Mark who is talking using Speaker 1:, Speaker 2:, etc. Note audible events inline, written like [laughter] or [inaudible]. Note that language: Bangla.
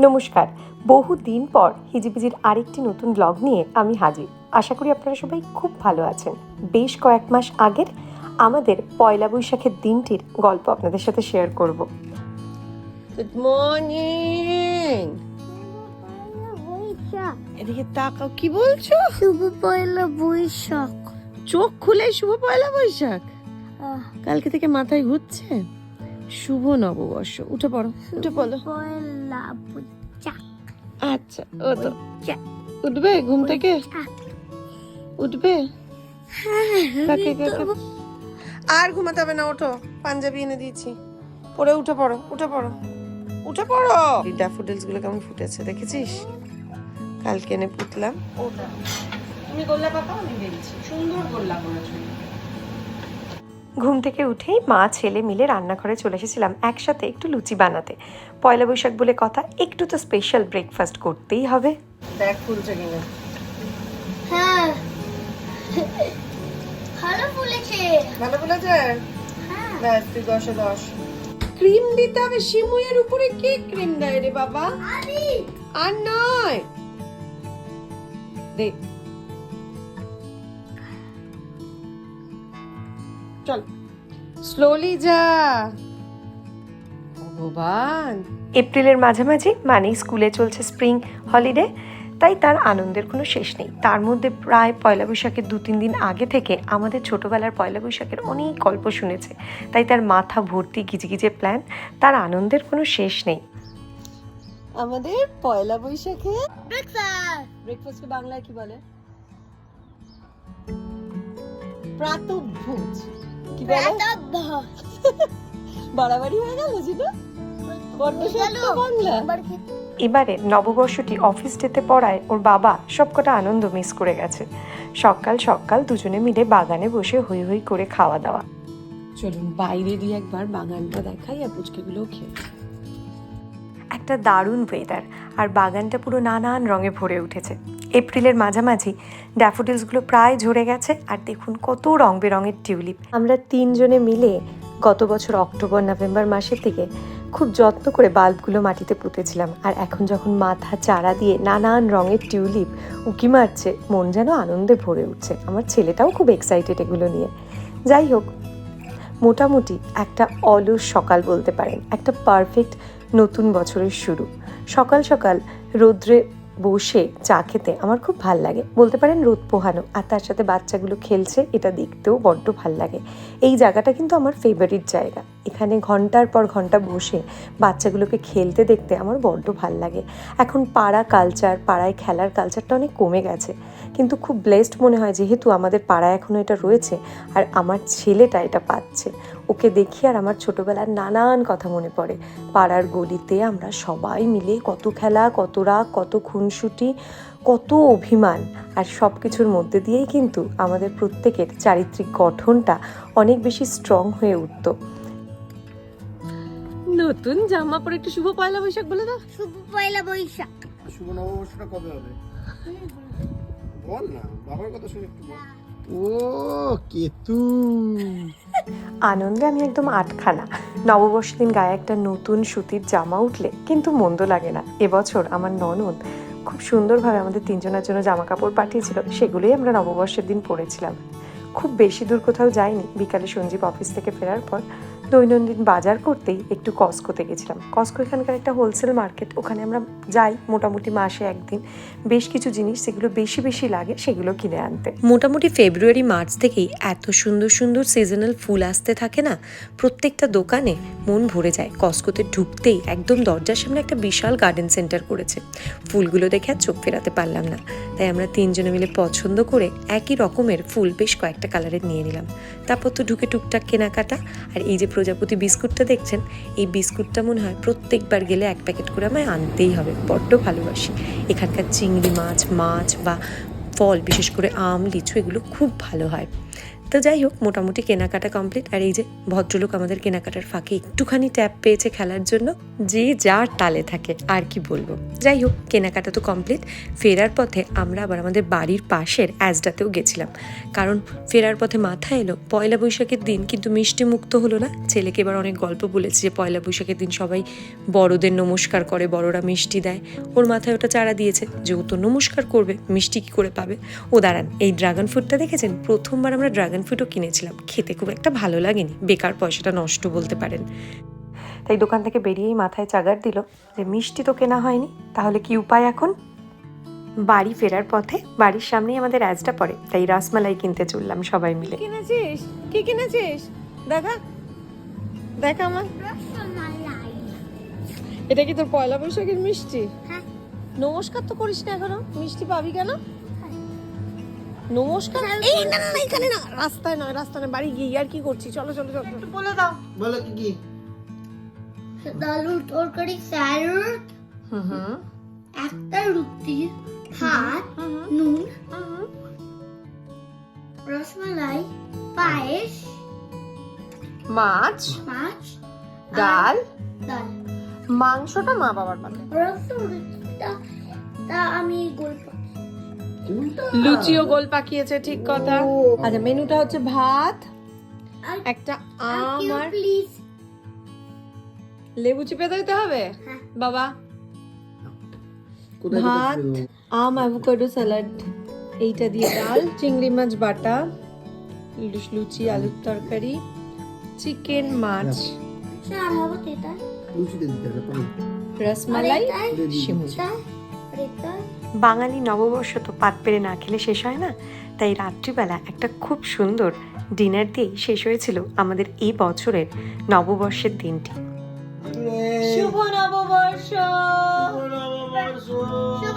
Speaker 1: নমস্কার। বহু দিন পর হিজিবিজির আরেকটি নতুন ব্লগ নিয়ে আমি হাজির। আশা করি আপনারা সবাই খুব ভালো আছেন। বেশ কয়েক মাস আগের আমাদের পয়লা বৈশাখের দিনটির গল্প আপনাদের সাথে শেয়ার করব।
Speaker 2: গুড মর্নিং
Speaker 3: বৈশাখ
Speaker 2: এদিকে তাকাও কি বলছো?
Speaker 3: শুভ পয়লা বৈশাখ।
Speaker 2: চোখ খুলে শুভ পয়লা বৈশাখ?
Speaker 3: আহ,
Speaker 2: কালকে থেকে মাথায় ঘুরছে? শুভ নববর্ষ। উঠে পড়ো। উঠে পড়ো। আচ্ছা ও তো। উঠবে ঘুম থেকে? উঠবে? কাকে কাকে আর ঘুমাতে হবে না ওঠো। পাঞ্জাবি এনে দিয়েছি। পরে উঠে পড়ো উঠে পড়ো। উঠে পড়ো। এই ড্যাফোডিলসগুলো কেমন ফুটেছে দেখেছিস? কালকে এনে পুতলাম। ওটা। তুমি গোল্লা পাতা আমি দিয়েছি সুন্দর গোল্লা করেছ
Speaker 1: ঘুম থেকে উঠেই মা ছেলে মিলে রান্নাঘরে চলে এসেছিলাম একসাথে একটু লুচি বানাতে। পয়লা বৈশাখ বলে কথা একটু তো স্পেশাল ব্রেকফাস্ট করতেই হবে।
Speaker 2: দেখ ফুলছে কিনা?
Speaker 3: হ্যাঁ। ভালো ফুলেছে।
Speaker 2: ভালো বলেছে
Speaker 3: হ্যাঁ।
Speaker 2: ব্যাস তুই দশে দশ। ক্রিম দিতে হবে শিমুয়ের উপরে কে ক্রিম দেয় রে বাবা?
Speaker 3: আর
Speaker 2: নয়। দে। চল। স্লোলি যা। ভগবান।
Speaker 1: এপ্রিলের মাঝামাঝি মানেই স্কুলে চলছে স্প্রিং হলিডে তাই তার আনন্দের কোনো শেষ নেই। তার মধ্যে প্রায় পয়লা বৈশাখের দু তিন দিন আগে থেকে আমাদের ছোটোবেলার পয়লা বৈশাখের অনেক গল্প শুনেছে। তাই তার মাথা ভর্তি গিজগিজে প্ল্যান তার আনন্দের কোনো শেষ নেই।
Speaker 2: আমাদের পয়লা বৈশাখে
Speaker 3: ব্রেকফাস্ট
Speaker 2: ব্রেকফাস্ট বাংলায় কি বলে? প্রাতভোজ। কি বলে? [laughs] বাড়াবাড়ি হয়ে গেল জিনা? বড্ড সত্য বাংলা।
Speaker 1: এবারে নববর্ষটি অফিস ডেতে পড়ায় ওর বাবা সবকটা আনন্দ মিস করে গেছে। সকাল সকাল দুজনে মিলে বাগানে বসে হই হই করে খাওয়া দাওয়া।
Speaker 2: চলুন বাইরে দিয়ে একবার বাগানটা দেখাই আর পুচকেগুলো খেয়ে
Speaker 1: একটা দারুণ ওয়েদার আর বাগানটা পুরো নানান রঙে ভরে উঠেছে। এপ্রিলের মাঝামাঝি ড্যাফোডিলসগুলো প্রায় ঝরে গেছে আর দেখুন কত রং বেরঙের টিউলিপ। আমরা তিনজনে মিলে গত বছর অক্টোবর, নভেম্বর মাসের থেকে খুব যত্ন করে বাল্বগুলো মাটিতে পুঁতেছিলাম আর এখন যখন মাথা চারা দিয়ে নানান রঙের টিউলিপ উকি মারছে, মন যেন আনন্দে ভরে উঠছে। আমার ছেলেটাও খুব এক্সাইটেড এগুলো নিয়ে। যাই হোক, মোটামুটি একটা অলস সকাল বলতে পারেন, একটা পারফেক্ট নতুন বছরের শুরু। সকাল সকাল রোদ্রে বসে চা খেতে আমার খুব ভালো লাগে। বলতে পারেন রোদ পোহানো। আর তার সাথে বাচ্চাগুলো খেলছে, এটা দেখতেও বড্ড ভালো লাগে। এই জায়গাটা কিন্তু আমার ফেভারিট জায়গা। এখানে ঘণ্টার পর ঘণ্টা বসে বাচ্চাগুলোকে খেলতে দেখতে আমার বড্ড ভালো লাগে। এখন পাড়া কালচার পাড়ায় খেলার কালচারটা অনেক কমে গেছে। কিন্তু খুব ব্লেসড মনে হয় যেহেতু আমাদের পাড়ায় এখনও এটা রয়েছে আর আমার ছেলেটা এটা পাচ্ছে। ওকে দেখি আর আমার ছোটোবেলার নানান কথা মনে পড়ে। পাড়ার গলিতে আমরা সবাই মিলে কত খেলা, কত রাগ, কত খুনসুটি, কত অভিমান আর সব কিছুর মধ্যে দিয়েই কিন্তু আমাদের প্রত্যেকের চারিত্রিক গঠনটা অনেক বেশি স্ট্রং হয়ে উঠত।
Speaker 2: নতুন জামা পরে একটু শুভ পয়লা বৈশাখ বলে দাও।
Speaker 3: শুভ পয়লা বৈশাখ।
Speaker 4: শুভ নববর্ষটা কবে হবে? বল না বাবার কথা শুনে একটু বল। ও কেতু।
Speaker 1: আনন্দে আমি একদম আটখানা। নববর্ষের দিন গায়ে একটা নতুন সুতির জামা উঠলে কিন্তু মন্দ লাগে না। এবছর আমার ননদ খুব সুন্দরভাবে আমাদের তিনজনের জন্য জামা কাপড় পাঠিয়েছিল সেগুলোই আমরা নববর্ষের দিন পরেছিলাম। খুব বেশি দূর কোথাও যাইনি। বিকালে সঞ্জীব অফিস থেকে ফেরার পর দৈনন্দিন বাজার করতেই একটু কস্কোতে গেছিলাম। কস্কো এখানকার একটা হোলসেল মার্কেট ওখানে আমরা যাই মোটামুটি মাসে একদিন। বেশ কিছু জিনিস যেগুলো বেশি বেশি লাগে সেগুলো কিনে আনতে। মোটামুটি ফেব্রুয়ারি মার্চ থেকেই এত সুন্দর সুন্দর সিজনাল ফুল আসতে থাকে না, প্রত্যেকটা দোকানে মন ভরে যায়। কস্কোতে ঢুকতেই একদম দরজার সামনে একটা বিশাল গার্ডেন সেন্টার করেছে। ফুলগুলো দেখে আর চোখ ফেরাতে পারলাম না। তাই আমরা তিনজনে মিলে পছন্দ করে একই রকমের ফুল বেশ কয়েকটা কালারের নিয়ে নিলাম। তারপর তো ঢুকে টুকটাক কেনাকাটা। আর এই যে প্রজাপতি বিস্কুটটা দেখছেন, এই বিস্কুটটা মনে হয় প্রত্যেকবার গেলে এক প্যাকেট করে আমায় আনতেই হবে। বড্ড ভালোবাসি। এখানকার চিংড়ি মাছ মাছ বা ফল, বিশেষ করে আম, লিচু, এগুলো খুব ভালো হয়। তো যাই হোক, মোটামুটি কেনাকাটা কমপ্লিট আর এই যে ভদ্রলোক আমাদের কেনাকাটার ফাঁকে একটুখানি ট্যাপ পেয়েছে খেলার জন্য, যে যার তালে থাকে, আর কি বলব। যাই হোক, কেনাকাটা তো কমপ্লিট ফেরার পথে আমরা আবার আমাদের বাড়ির পাশের অ্যাজডাতেও গেছিলাম। কারণ ফেরার পথে মাথা এলো, পয়লা বৈশাখের দিন কিন্তু মিষ্টি মুক্ত হলো না। ছেলেকে এবার অনেক গল্প বলেছে যে পয়লা বৈশাখের দিন সবাই বড়দের নমস্কার করে, বড়রা মিষ্টি দেয়। ওর মাথায় ওটা চারা দিয়েছে যে ও তো নমস্কার করবে, মিষ্টি কি করে পাবে? ও দাঁড়ান, এই ড্রাগন ফ্রুটটা দেখেছেন? প্রথমবার আমরা ড্রাগন ফ্রুটও কিনেছিলাম। খেতে খুব একটা ভালো লাগেনি। বেকার পয়সাটা নষ্ট বলতে পারেন। তাই দোকান থেকে বেরিয়েই মাথায় চাগার দিল যে মিষ্টি তো কেনা হয়নি তাহলে কি উপায় এখন? বাড়ি ফেরার পথে বাড়ির সামনেই আমাদের অ্যাজটা পড়ে তাই রসমালাই কিনতে চললাম সবাই মিলে।
Speaker 2: কিনেছিস? কি কিনেছিস? দেখা। দেখা আমার। এটা কি তোর পয়লা বৈশাখের মিষ্টি?
Speaker 3: হ্যাঁ।
Speaker 2: নমস্কার তো করিস না এখনও। মিষ্টি পাবি কেন? নমস্কার এই না না না, এখানে না রাস্তায় নয় রাস্তায় নয় বাড়ি গিয়ে আর কি করছি? চলো চলো চলো। একটু বলে দাও।
Speaker 4: বলো কি কি?
Speaker 3: আলুর তরকারি স্যালাড
Speaker 2: হুম হুম।
Speaker 3: একটা রুটি ভাত নুন রসমালাই পায়েস
Speaker 2: মাছ
Speaker 3: মাছ
Speaker 2: ডাল।
Speaker 3: ডাল।
Speaker 2: মাংসটা মা বাবার পাতে
Speaker 3: রসমালাইটা তা আমি গোল
Speaker 2: লুচিও গোল পাকিয়েছে ঠিক কথা। আচ্ছা মেনুটা হচ্ছে ভাত একটা আম আর লেবু চিপে দিতে হবে?
Speaker 3: হ্যাঁ।
Speaker 2: বাবা। ভাত আম অ্যাভোকাডো স্যালাড এইটা দিয়ে ডাল চিংড়ি মাছ বাটা লুচি আলুর তরকারি চিকেন মাছ।
Speaker 4: পান
Speaker 2: রসমালাই
Speaker 3: এটা?
Speaker 1: বাঙালি নববর্ষ তো পাত পেরে না খেলে শেষ হয় না। তাই রাত্রিবেলা একটা খুব সুন্দর ডিনার দিয়েই শেষ হয়েছিল আমাদের এই বছরের নববর্ষের দিনটি।
Speaker 2: শুভ নববর্ষ।
Speaker 3: শুভ